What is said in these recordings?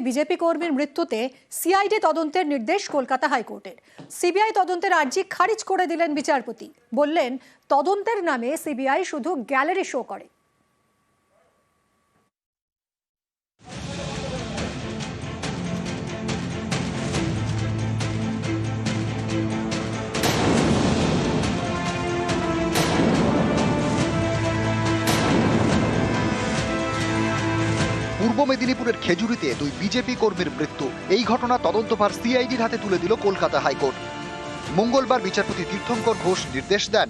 BJP কর্মীর মৃত্যুতে CID তদন্তের নির্দেশ কলকাতা হাইকোর্টের। সিবিআই তদন্তের আর্জি খারিজ করে দিলেন বিচারপতি। বললেন, তদন্তের নামে সিবিআই শুধু গ্যালারি শো করে। পূর্ব মেদিনীপুরের খেজুরিতে দুই বিজেপি কর্মীর মৃত্যু। এই ঘটনা তদন্তভার সিআইডির হাতে তুলে দিল কলকাতা হাইকোর্ট। মঙ্গলবার বিচারপতি তীর্থঙ্কর ঘোষ নির্দেশ দেন।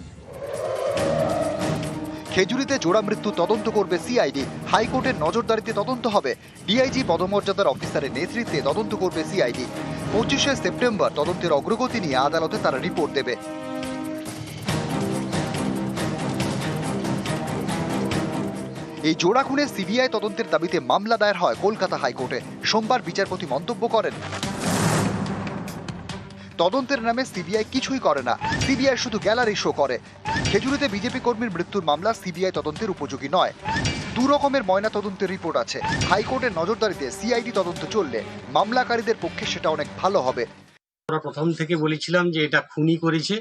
খেজুরিতে জোড়া মৃত্যু তদন্ত করবে সিআইডি। হাইকোর্টের নজরদারিতে তদন্ত হবে। ডিআইজি পদমর্যাদার অফিসারের নেতৃত্বে তদন্ত করবে সিআইডি। পঁচিশে সেপ্টেম্বর তদন্তের অগ্রগতি নিয়ে আদালতে তারা রিপোর্ট দেবে। এই জোড়া খুনে সিবিআই তদন্তের দাবিতে মামলা দায়ের হয় কলকাতা হাইকোর্টে। সোমবার বিচারপতি মন্তব্য করেন। তদন্তের নামে সিবিআই কিছুই করে না। সিবিআই শুধু গ্যালারি শো করে। খেজুরিতে বিজেপি কর্মীর মৃত্যুর মামলা সিবিআই তদন্তের উপযোগী নয়। দু রকমের ময়না তদন্তের রিপোর্ট আছে। হাইকোর্টের নজরদারিতে সিআইডি তদন্ত চললে মামলাকারীদের পক্ষে সেটা অনেক ভালো হবে। আমরা প্রথম থেকে বলেছিলাম যে এটা খুনি করেছে।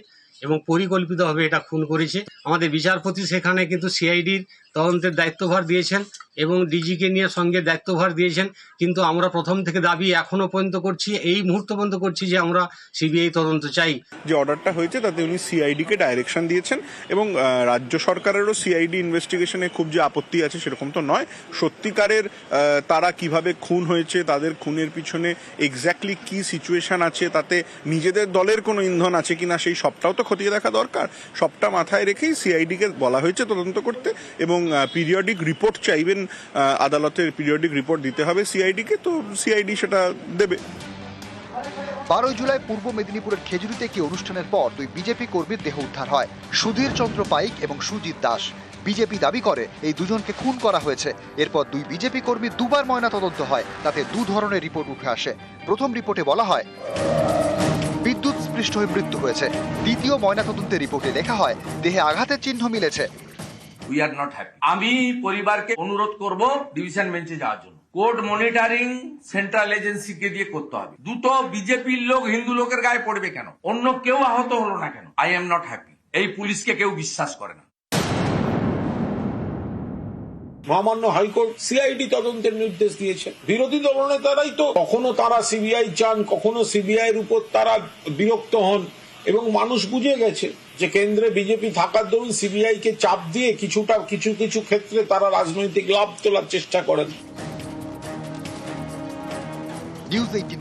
এবং পরিকল্পিতভাবে এটা খুন করেছে। আমাদের বিচারপতি সেখানে কিন্তু সিআইডির তদন্তের দায়িত্বভার দিয়েছেন। এবং ডিজিকে নিয়ে সঙ্গে দায়িত্বভার দিয়েছেন। কিন্তু আমরা প্রথম থেকে দাবি এখনও পর্যন্ত করছি, এই মুহূর্ত পর্যন্ত করছি যে আমরা সিবিআই তদন্ত চাই। যে অর্ডারটা হয়েছে, তাতে উনি সিআইডি কে ডাইরেকশন দিয়েছেন এবং রাজ্য সরকারেরও সিআইডি ইনভেস্টিগেশনে খুব যে আপত্তি আছে সেরকম তো নয়। সত্যিকারের তারা কীভাবে খুন হয়েছে, তাদের খুনের পিছনে এক্স্যাক্টলি কি সিচুয়েশন আছে, তাতে নিজেদের দলের কোনো ইন্ধন আছে কিনা, সেই সবটাও তো খতিয়ে দেখা দরকার। সবটা মাথায় রেখেই সিআইডি কে বলা হয়েছে তদন্ত করতে এবং পিরিয়ডিক রিপোর্ট চাইবেন আদালতের পিরিয়ডিক রিপোর্ট দিতে হবে সিআইডি কে, তো সিআইডি সেটা দেবে। বারোই জুলাই পূর্ব মেদিনীপুরের খেজুরিতে একটি অনুষ্ঠানের পর দুই বিজেপি কর্মীর দেহ উদ্ধার হয়। সুধীর চন্দ্র পাইক এবং সুজিত দাস। বিজেপি দাবি করে, এই দুজনকে খুন করা হয়েছে। এরপর দুই বিজেপি কর্মী দুবার ময়না তদন্ত হয়, তাতে দু ধরনের রিপোর্ট উঠে আসে। প্রথম রিপোর্টে বলা হয় বিদ্যুৎ স্পৃষ্ট হয়ে মৃত্যু হয়েছে। দ্বিতীয় ময়না তদন্তের রিপোর্টে লেখা হয়, দেহে আঘাতের চিহ্ন মিলেছে। উই আর নট হ্যাপি আমি পরিবারকে অনুরোধ করব ডিভিশন বেঞ্চে যাওয়ার জন্য। কোর্ট মনিটরিং সেন্ট্রাল এজেন্সিকে দিয়ে করতে হবে। দুটো বিজেপির লোক হিন্দু লোকের গায়ে পড়বে কেন? অন্য কেউ আহত হলো না কেন? আই এম নট হ্যাপি এই পুলিশকে কেউ বিশ্বাস করে না। মহামান্য হাইকোর্ট সিআইডি তদন্তের নির্দেশ দিয়েছে। বিরোধী দলনেতারাই তো কখনো তারা সিবিআই চান, কখনো সিবিআই এর উপর তারা বিরক্ত হন। এবং মানুষ বুঝে গেছে যে কেন্দ্রে বিজেপি থাকার দরুন সিবিআই কে চাপ দিয়ে কিছুটা, কিছু কিছু ক্ষেত্রে তারা রাজনৈতিক লাভ তোলার চেষ্টা করেন। News eighteen